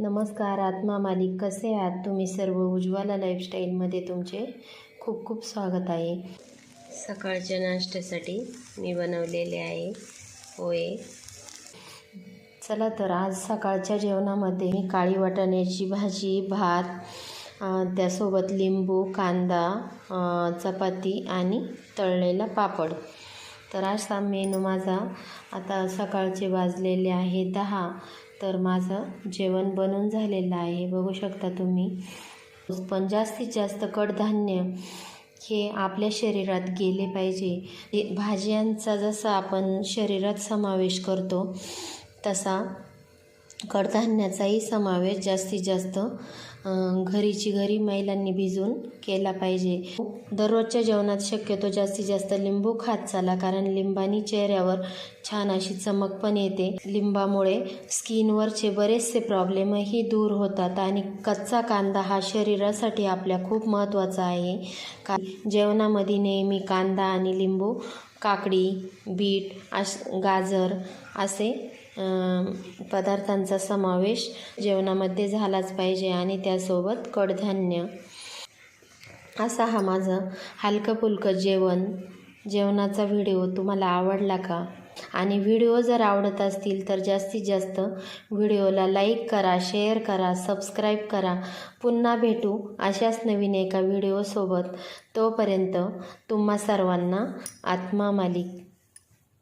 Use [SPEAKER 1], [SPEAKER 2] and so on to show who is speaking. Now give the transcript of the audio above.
[SPEAKER 1] नमस्कार आत्मा मालिक कसे आहात? तुम्ही सर्व उज्ज्वला लाईफस्टाईलमध्ये तुमचे खूप खूप स्वागत आहे. सकाळच्या नाश्त्यासाठी मी बनवलेले आहे पोहे. चला तर आज सकाळच्या जेवणामध्ये मी काळी वाटाण्याची भाजी भात त्यासोबत लिंबू कांदा चपाती आणि तळलेला पापड. तर असा मेनू माझा आता सकाळचे वाजलेले आहे दहा. तर माझं जेवण बनून झालेलं आहे. बघू शकता तुम्ही. पण जास्तीत जास्त कडधान्य हे आपल्या शरीरात गेले पाहिजे. भाज्यांचा जसा आपण शरीरात समावेश करतो तसा कडधान्याचाही समावेश जास्तीत जास्त घरीची घरी महिलांनी भिजून केला पाहिजे. दररोजच्या जेवणात शक्यतो जास्तीत जास्त लिंबू खात चाला कारण लिंबानी चेहऱ्यावर छान अशी चमक पण येते. लिंबामुळे स्किनवरचे बरेचसे प्रॉब्लेमही दूर होतात आणि कच्चा कांदा हा शरीरासाठी आपल्या खूप महत्त्वाचा आहे. का जेवणामध्ये नेहमी कांदा आणि लिंबू काकडी बीट अश गाजर असे पदार्थांचा समावेश जेवणामध्ये झालाच पाहिजे आणि त्यासोबत कडधान्य. असा हा माझं हलकं फुलकं जेवण जेवणाचा व्हिडिओ तुम्हाला आवडला का? आणि व्हिडिओ जर आवडत असतील तर जास्तीत जास्त व्हिडिओला लाईक करा शेअर करा सबस्क्राईब करा. पुन्हा भेटू अशाच नवीन एका व्हिडिओसोबत. तोपर्यंत तुम्हा सर्वांना आत्मा मालिक.